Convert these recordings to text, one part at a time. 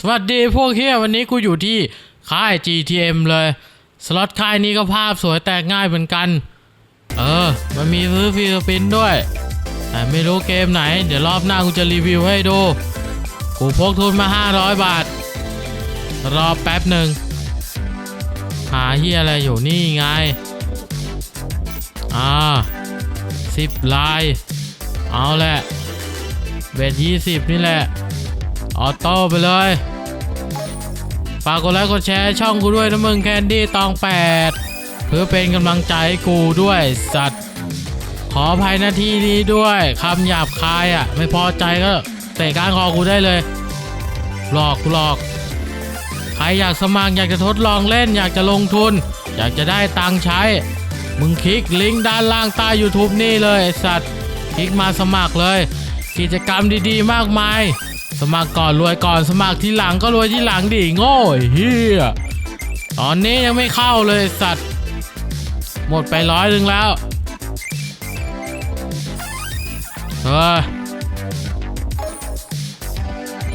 สวัสดีพวกเฮียวันนี้กูอยู่ที่ค่าย GTM เลย สล็อตค่ายนี้ก็ภาพสวยแตกง่ายเหมือนกัน เออ มันมีซื้อฟรีสปินด้วย แต่ไม่รู้เกมไหน เดี๋ยวรอบหน้ากูจะรีวิวให้ดู กูพกทุนมา 500 บาท รอแป๊บหนึ่ง หาเฮียอะไรอยู่นี่ไง อ่าสิบลาย เอาแหละเบทยี่สิบนี่แหละ ออโต้ไปเลย ฝากกดไลค์กดแชร์ช่องกูด้วยนะมึงแคนดี้ตองแปดเพื่อเป็นกำลังใจให้กูด้วยสัตว์ ขออภัยหน้าที่นี้ด้วยคำหยาบคายอะ ไม่พอใจก็เตะก้านคอกูได้เลย หลอกกูหลอก ใครอยากสมัครอยากจะทดลองเล่น อยากจะลงทุน อยากจะได้ตังค์ใช้ มึงคลิกลิงก์ด้านล่างใต้ YouTube นี่เลยสัตว์ คลิกมาสมัครเลย กิจกรรมดีๆ มากมาย สมัครก่อนรวยก่อนสมัครทีหลังก็รวยทีหลังดิโง่เฮียตอนนี้ยังไม่เข้าเลยสัตว์ หมดไปร้อยหนึ่งแล้วเฮ้ย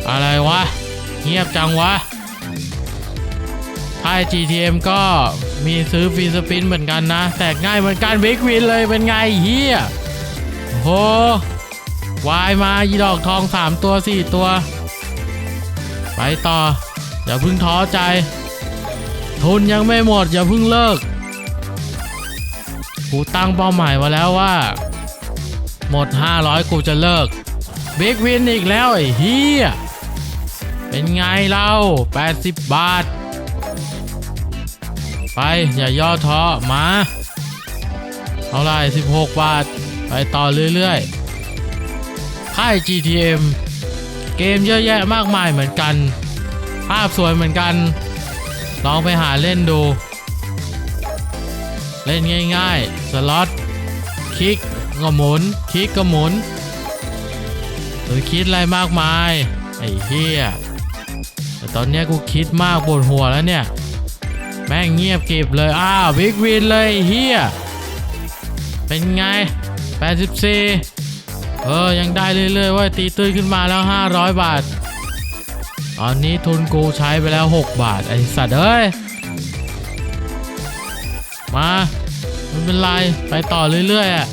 อะไรวะ เงียบจังวะค่าย GTM ก็มีซื้อฟรีสปินเหมือนกันนะ แตกง่ายเหมือนกันบิ๊กวินเลยเป็นไงเฮียโอ้โห วายมายีดอกทอง3ตัว4ตัว ไปต่อ อย่าพึ่งท้อใจ ทุนยังไม่หมด อย่าพึ่งเลิก กูตั้งเป้าหมายไว้แล้วว่า หมด 500 กูจะเลิกบิ๊กวินอีกแล้วไอ้เฮียเป็นไงเล่า80 บาท ไป อย่าย่อท้อมาเท่าไร16 บาท ไปต่อเรื่อย ๆ ค่าย GTM เกมเยอะแยะมากมายเหมือนกัน ภาพสวยเหมือนกัน ลองไปหาเล่นดู เล่นง่ายๆ สล็อต คลิกก็หมุน คลิกก็หมุน หรือคิดอะไรมากมาย ไอ้เหี้ย แต่ตอนนี้กูคิดมากปวดหัวแล้วเนี่ย แม่งเงียบเกริบเลย อ้าวบิ๊กวินเลยเฮียเป็นไง 84 เออ ยังได้เรื่อยๆว่าตีตื้นขึ้นมาแล้ว 500 บาท ตอนนี้ทุนกูใช้ไปแล้ว 6 บาท ไอสัตว์เอ้ย มาไม่เป็นไร ไปต่อเรื่อยๆอะ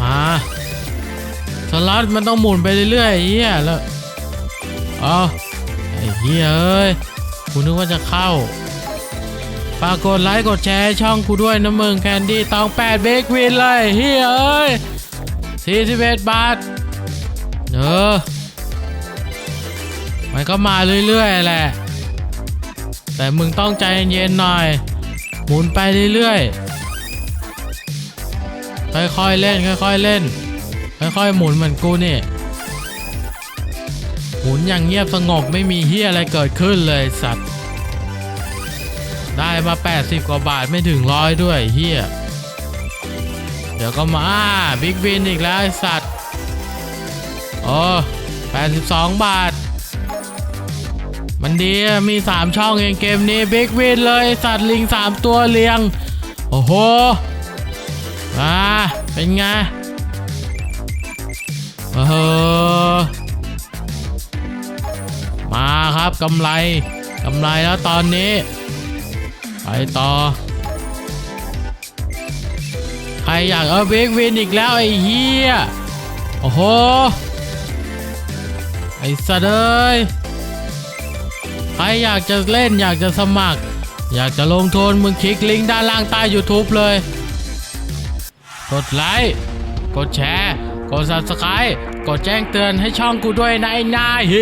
มาสล็อตมันต้องหมุนไปเรื่อยๆเฮียแล้วเอาไอ้เฮียเอ้ยกูนึกว่าจะเข้าฝากกดไลค์กดแชร์ช่องกูด้วยนะมึงแคนดี้ตองแปดเบกวินเลยเฮ้ยเอ้ย 41 บาท เออ มันก็มาเรื่อยๆแหละ แต่มึงต้องใจเย็นๆหน่อย หมุนไปเรื่อยๆ ค่อยๆเล่น ค่อยๆเล่น ค่อยๆหมุนเหมือนกูนี่ หมุนอย่างเงียบสงบไม่มีเฮียอะไรเกิดขึ้นเลยสัตว์ ได้มา 80 กว่าบาทไม่ถึงร้อยด้วยเฮีย เดี๋ยวก็มาบิ๊กวินอีกแล้วไอสัตว์โอ้82บาท มันดีอะมี3ช่องเองเกมนี้บิ๊กวินเลยสัตว์ลิง3ตัวเรียง โอ้โหอ่าเป็นไงเออมาครับกำไรกำไรแล้วตอนนี้ ไปต่อ อยากเอาเบกวินอีกแล้วไอ้เหี้ยโอ้โห ไอ้สัตว์เอ้ยใครอยากจะเล่นอยากจะสมัคร อยากจะลงทุนมึงคลิกลิงก์ด้านล่างใต้ YouTube เลย กดไลค์ กดแชร์ กด Subscribe กดแจ้งเตือนให้ช่องกูด้วยนะไอ้นายเฮ